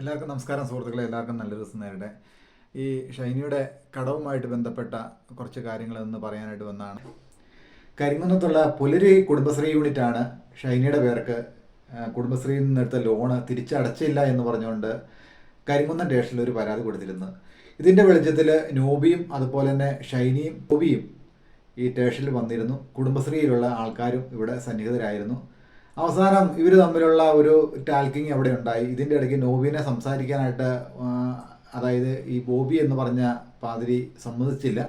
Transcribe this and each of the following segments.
എല്ലാവർക്കും നമസ്കാരം സുഹൃത്തുക്കളെ എല്ലാവർക്കും നല്ല ദിവസം നേരിടെ ഈ ഷൈനിയുടെ കടവുമായിട്ട് ബന്ധപ്പെട്ട കുറച്ച് കാര്യങ്ങൾ കാര്യങ്ങളെന്ന് പറയാനായിട്ട് വന്നതാണ്. കരിങ്കുന്നത്തുള്ള പുലരി കുടുംബശ്രീ യൂണിറ്റാണ് ഷൈനിയുടെ പേർക്ക് കുടുംബശ്രീയിൽ നിന്നെടുത്ത ലോണ് തിരിച്ചടച്ചില്ല എന്ന് പറഞ്ഞുകൊണ്ട് കരിങ്കുന്നം സ്റ്റേഷനിൽ ഒരു പരാതി കൊടുത്തിരുന്നു. ഇതിന്റെ വെളിച്ചത്തിൽ നോബിയും അതുപോലെ തന്നെ ഷൈനിയും നോബിയും ഈ സ്റ്റേഷനിൽ വന്നിരുന്നു. കുടുംബശ്രീയിലുള്ള ആൾക്കാരും ഇവിടെ സന്നിഹിതരായിരുന്നു. അവസാനം ഇവർ തമ്മിലുള്ള ഒരു ടാൽക്കിങ് അവിടെ ഉണ്ടായി. ഇതിന്റെ ഇടയ്ക്ക് നോബിനെ സംസാരിക്കാനായിട്ട് അതായത് ഈ ബോബി എന്ന് പറഞ്ഞ പാതിരി സമ്മതിച്ചില്ല.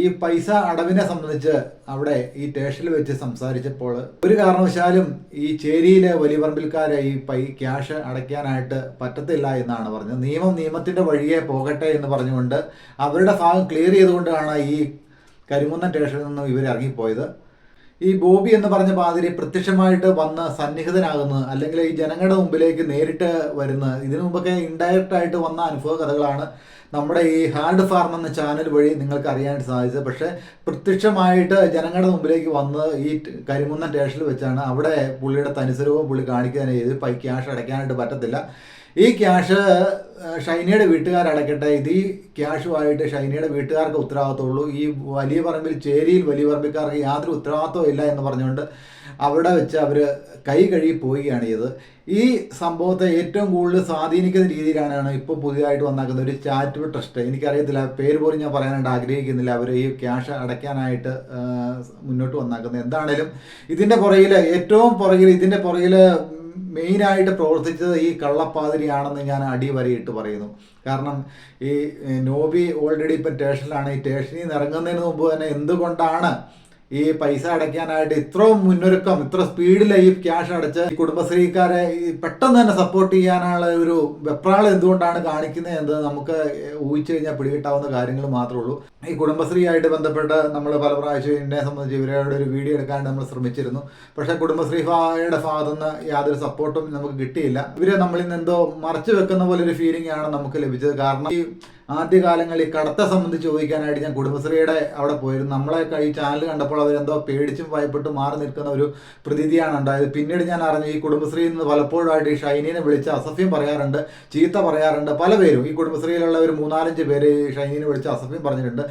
ഈ പൈസ അടവിനെ സംബന്ധിച്ച് അവിടെ ഈ സ്റ്റേഷനിൽ വെച്ച് സംസാരിച്ചപ്പോൾ ഒരു കാരണവശാലും ഈ ചേരിയിലെ വലിയപറമ്പിൽക്കാരെ ഈ പൈ ക്യാഷ് അടയ്ക്കാനായിട്ട് പറ്റത്തില്ല എന്നാണ് പറഞ്ഞത്. നിയമം നിയമത്തിന്റെ വഴിയെ പോകട്ടെ എന്ന് പറഞ്ഞുകൊണ്ട് അവരുടെ ഭാഗം ക്ലിയർ ചെയ്തുകൊണ്ടാണ് ഈ കരിമുന്ന സ്റ്റേഷനിൽ നിന്നും ഇവർ ഇറങ്ങിപ്പോയത്. ഈ ബോബി എന്ന് പറഞ്ഞ പാതിരി പ്രത്യക്ഷമായിട്ട് വന്ന് സന്നിഹിതനാകുന്നത് അല്ലെങ്കിൽ ഈ ജനങ്ങളുടെ മുമ്പിലേക്ക് നേരിട്ട് വരുന്ന ഇതിനു മുമ്പൊക്കെ ഇൻഡയറക്റ്റ് ആയിട്ട് വന്ന അനുഭവ കഥകളാണ് നമ്മുടെ ഈ ഹാർഡ് ഫാർം എന്ന ചാനൽ വഴി നിങ്ങൾക്ക് അറിയാനായിട്ട് സാധിച്ചത്. പക്ഷേ പ്രത്യക്ഷമായിട്ട് ജനങ്ങളുടെ മുമ്പിലേക്ക് വന്ന് ഈ കരിമുന്ന സ്റ്റേഷനിൽ വെച്ചാണ്. അവിടെ പുള്ളിയുടെ തനിസ്വരൂപം പുള്ളി കാണിക്കാൻ ചെയ്ത് പൈ ക്യാഷ് അടയ്ക്കാനായിട്ട് പറ്റത്തില്ല. ഈ ക്യാഷ് ഷൈനയുടെ അടയ്ക്കട്ടെ ഇത് ഈ ക്യാഷുമായിട്ട് ഷൈനയുടെ വീട്ടുകാർക്ക് ഉത്തരവാദിത്തമുള്ളൂ ഈ വലിയ പറമ്പിൽ ചേരിയിൽ വലിയ പറമ്പിക്കാർക്ക് യാതൊരു ഉത്തരവാദിത്തവും ഇല്ല എന്ന് പറഞ്ഞുകൊണ്ട് അവിടെ വെച്ച് അവർ കൈ കഴുകി പോവുകയാണ് ചെയ്തത്. ഈ സംഭവത്തെ ഏറ്റവും കൂടുതൽ സ്വാധീനിക്കുന്ന രീതിയിലാണ് ഇപ്പോൾ പുതിയതായിട്ട് വന്നാക്കുന്ന ഒരു ചാരിറ്റബിൾ ട്രസ്റ്റ്. എനിക്കറിയത്തില്ല പേര് പോലും ഞാൻ പറയാനായിട്ട് ആഗ്രഹിക്കുന്നില്ല അവർ ഈ ക്യാഷ് അടയ്ക്കാനായിട്ട് മുന്നോട്ട് വന്നാക്കുന്നത്. എന്താണേലും ഇതിന്റെ പുറകിൽ ഏറ്റവും പുറകിൽ ഇതിന്റെ പുറകിൽ മെയിനായിട്ട് പ്രവർത്തിച്ചത് ഈ കള്ളപ്പാതിരിയാണെന്ന് ഞാൻ അടിവരയിട്ട് പറയുന്നു. കാരണം ഈ നോബി ഓൾറെഡി ഇപ്പം സ്റ്റേഷനിലാണ്. ഈ സ്റ്റേഷനിൽ നിന്ന് ഇറങ്ങുന്നതിന് മുമ്പ് തന്നെ എന്തുകൊണ്ടാണ് ഈ പൈസ അടയ്ക്കാനായിട്ട് ഇത്രയും മുന്നൊരുക്കം ഇത്ര സ്പീഡിൽ ഈ ക്യാഷ് അടച്ച് ഈ കുടുംബശ്രീക്കാരെ പെട്ടെന്ന് തന്നെ സപ്പോർട്ട് ചെയ്യാനുള്ള ഒരു വെപ്രാളം എന്തുകൊണ്ടാണ് കാണിക്കുന്നത് എന്ന് നമുക്ക് ഊഹിച്ചു കഴിഞ്ഞാൽ പിടികിട്ടാവുന്ന കാര്യങ്ങൾ മാത്രമേ ഉള്ളൂ. ഈ കുടുംബശ്രീയായിട്ട് ബന്ധപ്പെട്ട് നമ്മൾ പല പ്രാവശ്യം എന്നെ സംബന്ധിച്ച് ഇവരുടെ ഒരു വീഡിയോ എടുക്കാൻ നമ്മൾ ശ്രമിച്ചിരുന്നു. പക്ഷേ കുടുംബശ്രീ ഭാഗയുടെ ഭാഗത്തുനിന്ന് യാതൊരു സപ്പോർട്ടും നമുക്ക് കിട്ടിയില്ല. ഇവരെ നമ്മളിൽ നിന്ന് എന്തോ മറച്ചു വെക്കുന്ന പോലെ ഒരു ഫീലിംഗ് ആണ് നമുക്ക് ലഭിച്ചത്. കാരണം ഈ ആദ്യകാലങ്ങളിൽ കടത്തെ സംബന്ധിച്ച് ചോദിക്കാനായിട്ട് ഞാൻ കുടുംബശ്രീയുടെ അവിടെ പോയിരുന്നു. നമ്മളെ ഈ ചാനൽ കണ്ടപ്പോൾ അവരെന്തോ പേടിച്ചും ഭയപ്പെട്ട് മാറി നിൽക്കുന്ന ഒരു പ്രതീതിയാണ് ഉണ്ടായത്. പിന്നീട് ഞാൻ അറിഞ്ഞു ഈ കുടുംബശ്രീയിൽ നിന്ന് പലപ്പോഴായിട്ട് ഈ ഷൈനീനെ വിളിച്ച് അസഫ്യം പറയാറുണ്ട് ചീത്ത പറയാറുണ്ട് പല പേരും. ഈ കുടുംബശ്രീയിലുള്ള ഒരു മൂന്നാലഞ്ച് പേര് ഈ ഷൈനീനെ വിളിച്ച് അസഫ്യം പറഞ്ഞിട്ടുണ്ട്.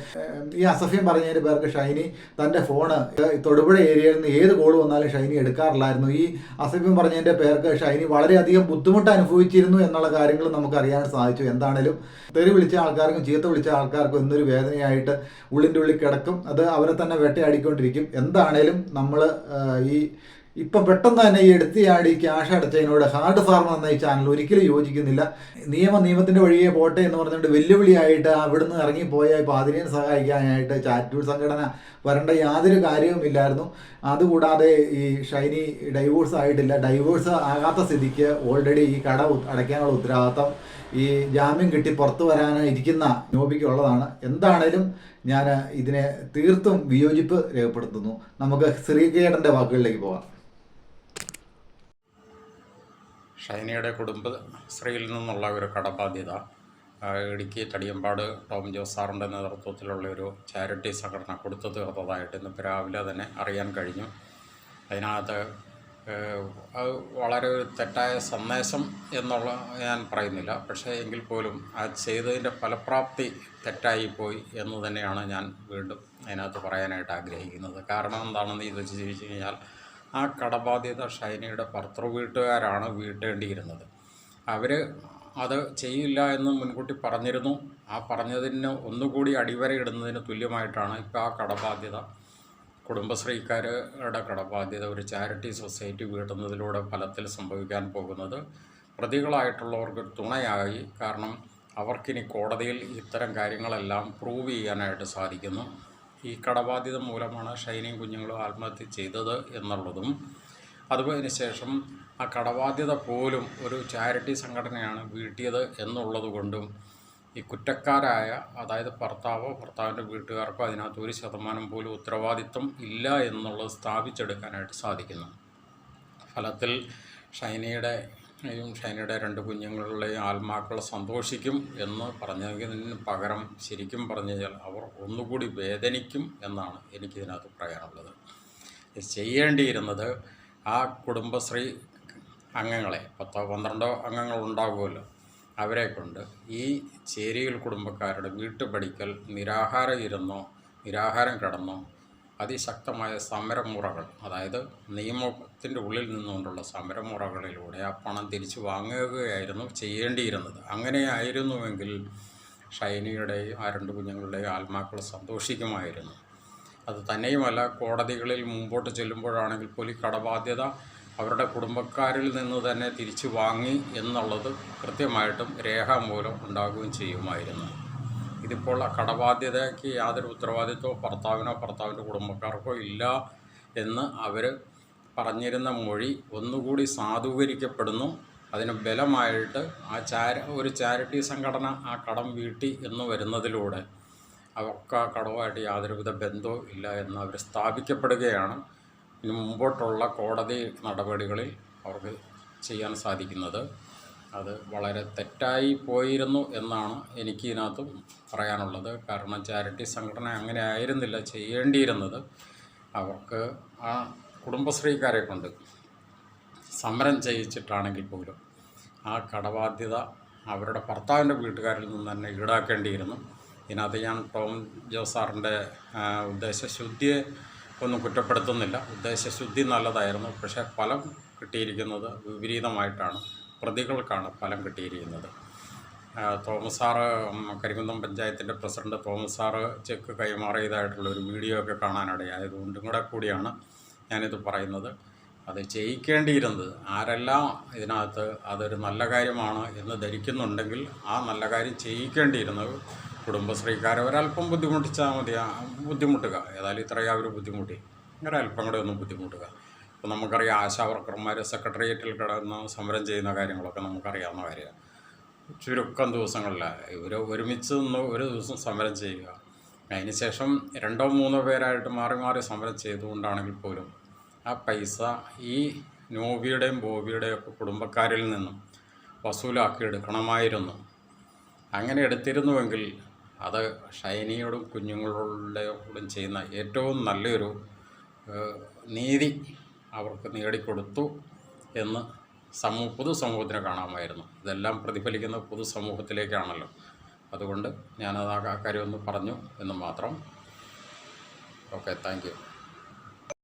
ഈ അസഫ്യം പറഞ്ഞതിന് പേർക്ക് ഷൈനി തന്റെ ഫോണ് തൊടുപുഴ ഏരിയയിൽ നിന്ന് ഏത് കോൾ വന്നാലും ഷൈനി എടുക്കാറില്ലായിരുന്നു. ഈ അസഫ്യം പറഞ്ഞതിന്റെ പേർക്ക് ഷൈനി വളരെയധികം ബുദ്ധിമുട്ട് അനുഭവിച്ചിരുന്നു എന്നുള്ള കാര്യങ്ങൾ നമുക്ക് അറിയാൻ സാധിച്ചു. എന്താണേലും തെറി വിളിച്ച ആൾക്കാർക്കും ചീത്ത വിളിച്ച ആൾക്കാർക്കും എന്നൊരു വേദനയായിട്ട് ഉള്ളിന്റെ ഉള്ളിൽ കിടക്കും. അത് അവരെ തന്നെ വെട്ടയാടിക്കൊണ്ടിരിക്കും. എന്താണേലും നമ്മൾ ഈ ഇപ്പം പെട്ടെന്ന് തന്നെ ഈ എടുത്തിയാടി ക്യാഷ് അടച്ചതിനോട് ഹാർഡ് ഫാർമർ എന്ന ഈ ചാനൽ ഒരിക്കലും യോജിക്കുന്നില്ല. നിയമ നിയമത്തിന്റെ വഴിയെ പോട്ടെ എന്ന് പറഞ്ഞുകൊണ്ട് വെല്ലുവിളിയായിട്ട് അവിടുന്ന് ഇറങ്ങിപ്പോയ ഇപ്പോൾ അതിനെയും സഹായിക്കാനായിട്ട് ചാറ്റൂൾ സംഘടന വരേണ്ട യാതൊരു കാര്യവുമില്ലായിരുന്നു അതുകൂടാതെ ഈ ഷൈനി ഡൈവോഴ്സ് ആയിട്ടില്ല. ഡൈവോഴ്സ് ആകാത്ത സ്ഥിതിക്ക് ഓൾറെഡി ഈ കട അടയ്ക്കാനുള്ള ഉത്തരവാദിത്തം ഈ ജാമ്യം കിട്ടി പുറത്തു വരാൻ ഇരിക്കുന്ന നോബിക്കുള്ളതാണ്. എന്താണേലും ഞാൻ ഇതിനെ തീർത്തും വിയോജിപ്പ് രേഖപ്പെടുത്തുന്നു. നമുക്ക് ശ്രീകേടന്റെ വാക്കുകളിലേക്ക് പോകാം. ഷൈനയുടെ കുടുംബശ്രീയിൽ നിന്നുള്ള ഒരു കടബാധ്യത ഇടുക്കി തടിയമ്പാട് ടോം ജോസ് സാറിന്റെ നേതൃത്വത്തിലുള്ള ഒരു ചാരിറ്റി സംഘടന കൊടുത്തു തീർത്തതായിട്ട് ഇന്ന് രാവിലെ തന്നെ അറിയാൻ കഴിഞ്ഞു. അതിനകത്ത് അത് വളരെ ഒരു തെറ്റായ സന്ദേശം എന്നുള്ള ഞാൻ പറയുന്നില്ല. പക്ഷേ എങ്കിൽ പോലും ആ ചെയ്തതിന്റെ ഫലപ്രാപ്തി തെറ്റായിപ്പോയി എന്ന് തന്നെയാണ് ഞാൻ വീണ്ടും അതിനകത്ത് പറയാനായിട്ട് ആഗ്രഹിക്കുന്നത്. കാരണം എന്താണെന്ന് ഇത് ചോദിച്ചു കഴിഞ്ഞാൽ ആ കടബാധ്യത ഷൈനയുടെ ഭർത്തൃ വീട്ടുകാരാണ് വീട്ടേണ്ടിയിരുന്നത്. അവർ അത് ചെയ്യില്ല എന്ന് മുൻകൂട്ടി പറഞ്ഞിരുന്നു. ആ പറഞ്ഞതിന് ഒന്നുകൂടി അടിവരയിടുന്നതിന് തുല്യമായിട്ടാണ് ഇപ്പോൾ ആ കടബാധ്യത കുടുംബശ്രീക്കാരുടെ കടബാധ്യത ഒരു ചാരിറ്റി സൊസൈറ്റി വീട്ടുന്നതിലൂടെ ഫലത്തിൽ സംഭവിക്കാൻ പോകുന്നത് പ്രതികളായിട്ടുള്ളവർക്ക് തുണയായി. കാരണം അവർക്കിനി കോടതിയിൽ ഇത്തരം കാര്യങ്ങളെല്ലാം പ്രൂവ് ചെയ്യാനായിട്ട് സാധിക്കുന്നു. ഈ കടബാധ്യത മൂലമാണ് ഷൈനിയും കുഞ്ഞുങ്ങളും ആത്മഹത്യ ചെയ്തത് എന്നുള്ളതും. അതുപോലെ ശേഷം ആ കടബാധ്യത പോലും ഒരു ചാരിറ്റി സംഘടനയാണ് വീട്ടിയത് എന്നുള്ളത് കൊണ്ടും ഈ കുറ്റക്കാരായ അതായത് ഭർത്താവോ ഭർത്താവിന്റെ വീട്ടുകാർക്കോ അതിനകത്ത് ഒരു ശതമാനം പോലും ഉത്തരവാദിത്വം ഇല്ല എന്നുള്ളത് സ്ഥാപിച്ചെടുക്കാനായിട്ട് സാധിക്കുന്നു. ഫലത്തിൽ ഷൈനയുടെ ഷൈനയുടെ രണ്ട് കുഞ്ഞുങ്ങളുടെയും ആത്മാക്കൾ സന്തോഷിക്കും എന്ന് പറഞ്ഞതിന് പകരം ശരിക്കും പറഞ്ഞു കഴിഞ്ഞാൽ അവർ ഒന്നുകൂടി വേദനിക്കും എന്നാണ് എനിക്കിതിനകത്ത് പറയാനുള്ളത്. ചെയ്യേണ്ടിയിരുന്നത് ആ കുടുംബശ്രീ അംഗങ്ങളെ പത്തോ പന്ത്രണ്ടോ അംഗങ്ങൾ ഉണ്ടാകുമല്ലോ അവരെ കൊണ്ട് ഈ ചേരിയിൽ കുടുംബക്കാരുടെ വീട്ടുപടിക്കൽ നിരാഹാരം ഇരുന്നോ നിരാഹാരം കിടന്നോ അതിശക്തമായ സമരമുറകൾ അതായത് നിയമത്തിന്റെ ഉള്ളിൽ നിന്നുകൊണ്ടുള്ള സമരമുറകളിലൂടെ ആ പണം തിരിച്ചു വാങ്ങുകയായിരുന്നു ചെയ്യേണ്ടിയിരുന്നത്. അങ്ങനെയായിരുന്നുവെങ്കിൽ ഷൈനിയുടെയും ആ രണ്ട് കുഞ്ഞുങ്ങളുടെയും ആത്മാക്കൾ സന്തോഷിക്കുമായിരുന്നു. അത് തന്നെയുമല്ല കോടതികളിൽ മുമ്പോട്ട് ചെല്ലുമ്പോഴാണെങ്കിൽ പോലും കടബാധ്യത അവരുടെ കുടുംബക്കാരിൽ നിന്ന് തന്നെ തിരിച്ചു വാങ്ങി എന്നുള്ളത് കൃത്യമായിട്ടും രേഖാമൂലം ഉണ്ടാകുകയും ചെയ്യുമായിരുന്നു. ഇതിപ്പോൾ ആ കടബാധ്യതയ്ക്ക് യാതൊരു ഉത്തരവാദിത്വമോ ഭർത്താവിനോ ഭർത്താവിന്റെ കുടുംബക്കാർക്കോ ഇല്ല എന്ന് അവർ പറഞ്ഞിരുന്ന മൊഴി ഒന്നുകൂടി സാധൂകരിക്കപ്പെടുന്നു. അതിന് ബലമായിട്ട് ആ ചാര ഒരു ചാരിറ്റി സംഘടന ആ കടം വീട്ടി എന്ന് വരുന്നതിലൂടെ അവർക്ക് ആ കടവുമായിട്ട് യാതൊരുവിധ ബന്ധവും ഇല്ല എന്ന് അവർ സ്ഥാപിക്കപ്പെടുകയാണ്. ഇനി മുമ്പോട്ടുള്ള കോടതി നടപടികളിൽ അവർക്ക് ചെയ്യാൻ സാധിക്കുന്നത്. അത് വളരെ തെറ്റായി പോയിരുന്നു എന്നാണ് എനിക്ക് ഇതിനകത്തും പറയാനുള്ളത്. കാരണം ചാരിറ്റി സംഘടന അങ്ങനെ ആയിരുന്നില്ല ചെയ്യേണ്ടിയിരുന്നത്. അവർക്ക് ആ കുടുംബശ്രീക്കാരെ കൊണ്ട് സമരം ചെയ്യിച്ചിട്ടാണെങ്കിൽ പോലും ആ കടബാധ്യത അവരുടെ ഭർത്താവിന്റെ വീട്ടുകാരിൽ നിന്ന് തന്നെ ഈടാക്കേണ്ടിയിരുന്നു. ഇതിനകത്ത് ഞാൻ ടോം ജോസാറിന്റെ ഉദ്ദേശശുദ്ധിയെ ഒന്നും കുറ്റപ്പെടുത്തുന്നില്ല. ഉദ്ദേശശുദ്ധി നല്ലതായിരുന്നു. പക്ഷേ ഫലം കിട്ടിയിരിക്കുന്നത് വിപരീതമായിട്ടാണ്. പ്രതികൾക്കാണ് ഫലം കിട്ടിയിരിക്കുന്നത്. തോമസ് സാറ് ഉം, കരികുന്നം പഞ്ചായത്തിന്റെ പ്രസിഡന്റ് തോമസ് സാറ് ചെക്ക് കൈമാറിയതായിട്ടുള്ള ഒരു വീഡിയോ ഒക്കെ കാണാനിടയായതുകൊണ്ടും കൂടെ കൂടിയാണ് ഞാനിത് പറയുന്നത്. അത് ചെയ്യിക്കേണ്ടിയിരുന്നത്. ആരെല്ലാം ഇതിനകത്ത് അതൊരു നല്ല കാര്യമാണ് എന്ന് ധരിക്കുന്നുണ്ടെങ്കിൽ ആ നല്ല കാര്യം ചെയ്യിക്കേണ്ടിയിരുന്നത് കുടുംബശ്രീക്കാരെ ഒരല്പം ബുദ്ധിമുട്ടിച്ചാൽ മതി. ബുദ്ധിമുട്ടുക. ഏതായാലും ഇത്രയും അവർ ബുദ്ധിമുട്ടി. അങ്ങനെ അല്പം കൂടെ ഒന്ന് ബുദ്ധിമുട്ടുക. ഇപ്പം നമുക്കറിയാം ആശാ വർക്കർമാർ സെക്രട്ടേറിയറ്റിൽ കിടന്ന് സമരം ചെയ്യുന്ന കാര്യങ്ങളൊക്കെ നമുക്കറിയാവുന്ന കാര്യമാണ്. ചുരുക്കം ദിവസങ്ങളിൽ ഇവർ ഒരുമിച്ച് നിന്ന് ഒരു ദിവസം സമരം ചെയ്യുക. അതിനുശേഷം രണ്ടോ മൂന്നോ പേരായിട്ട് മാറി മാറി സമരം ചെയ്തുകൊണ്ടാണെങ്കിൽ പോലും ആ പൈസ ഈ നോബിയുടെയും ബോബിയുടെയും ഒക്കെ കുടുംബക്കാരിൽ നിന്നും വസൂലാക്കി എടുക്കണമായിരുന്നു അങ്ങനെ എടുത്തിരുന്നുവെങ്കിൽ അത് ഷൈനിയോടും കുഞ്ഞുങ്ങളോടും ചെയ്യുന്ന ഏറ്റവും നല്ലൊരു നീതി അവർക്ക് നേടിക്കൊടുത്തു എന്ന് സമൂഹ പൊതുസമൂഹത്തിന് കാണാമായിരുന്നു. ഇതെല്ലാം പ്രതിഫലിക്കുന്ന പൊതുസമൂഹത്തിലേക്കാണല്ലോ. അതുകൊണ്ട് ഞാനത് ആ കാര്യമൊന്ന് പറഞ്ഞു എന്ന് മാത്രം. Okay thank you.